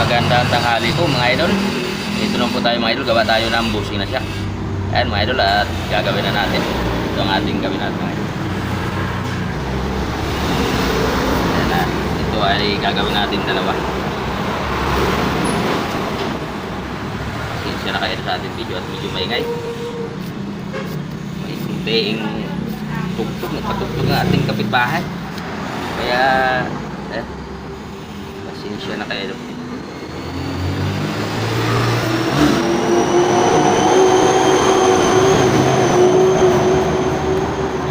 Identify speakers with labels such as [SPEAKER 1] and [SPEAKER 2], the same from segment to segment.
[SPEAKER 1] magandang tanghali po mga idol. Ito naman po tayo mga idol, gawa tayo ng busing na siya. Ayan mga idol, at gagawin na natin. Ito ang ating gawin natin mga idol. Ayan na, ito ay gagawin natin dalawa. Pasensya na kayo sa ating video at medyo maingay. May kunting tugtog, nagpatugtog ng ating kapitbahay. Kaya, eh, pasensya na kayo.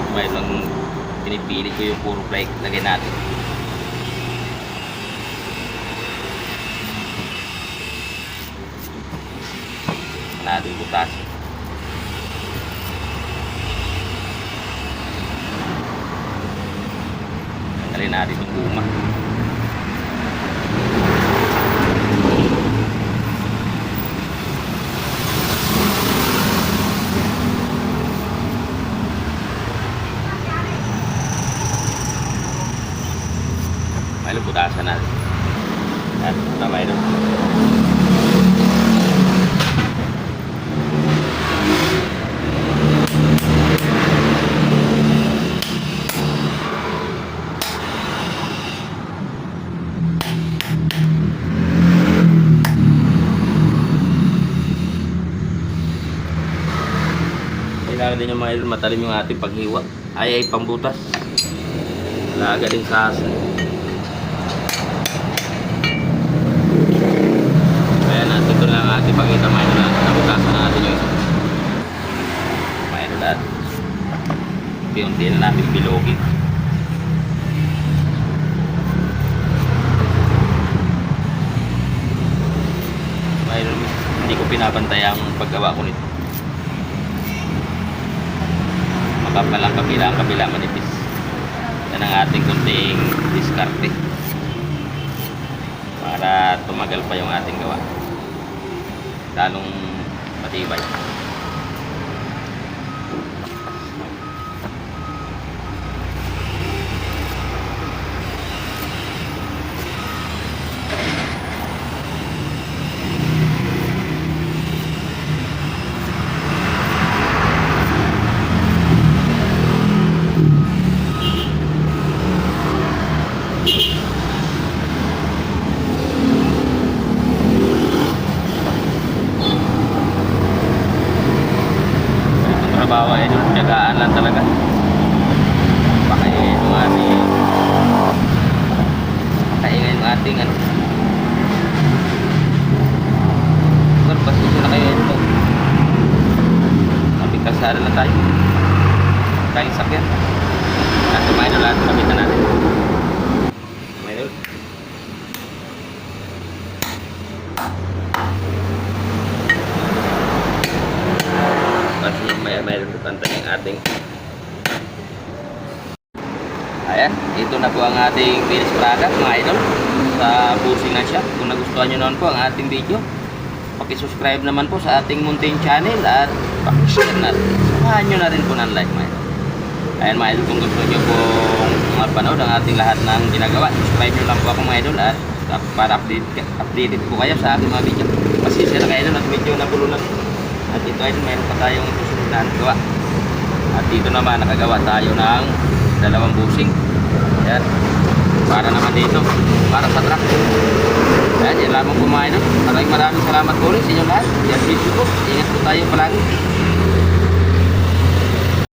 [SPEAKER 1] May lang pinipili ko yung puro flake lagay natin. Natin butas. Tanggalin natin yung guma. May butasan natin. At tama ito. Kailangan din yung mga matalim yung ating paghiwa. Ay ay pambutas. Laga din sa asin. Kaya natin ito lang ating pakita mga idol natin. Nabutasan na natin. Mga idol natin. Unti-unti na natin bilogin. Idol, hindi ko pinapantay ang paggawa ko nito. Makapal ang kabila, ang kabila manipis. Yan ang ating kunting diskarte. Para tumagal pa yung ating gawa. Lalong matibay. Trabaho doon, tiyagaan lang talaga. Pakainin yung ating pakainin yung ating ano. Sir, pasensya na kayo ito. Kapit kasara lang tayo. Kain sakyan. At kumain na lahat, kapitan natin. Kumain na ulit. Kasi may mayroon ng ating Ayan, ito na po ang ating finished product mga idol sa busing na siya. Kung nagustuhan nyo naman po ang ating video, pakisubscribe naman po sa ating Mountain Channel at pakishare na. Samahan nyo na rin po ng like mga idol. Ayan mga idol, kung gusto nyo pong mapanood ang ating lahat ng ginagawa, subscribe nyo lang po ako mga idol at para update, updated po kayo sa ating mga video. Pasisya na kayo medyo nagulo na. At ito idol, mayroon pa tayong na gawa. At dito naman nakagawa tayo ng dalawang busing. Yan. Para naman dito. Para sa truck. Yan, yan lamang kumain. No? Maraming maraming salamat po ulit sa inyo lahat. Yan video po. Ingat po tayo palagi.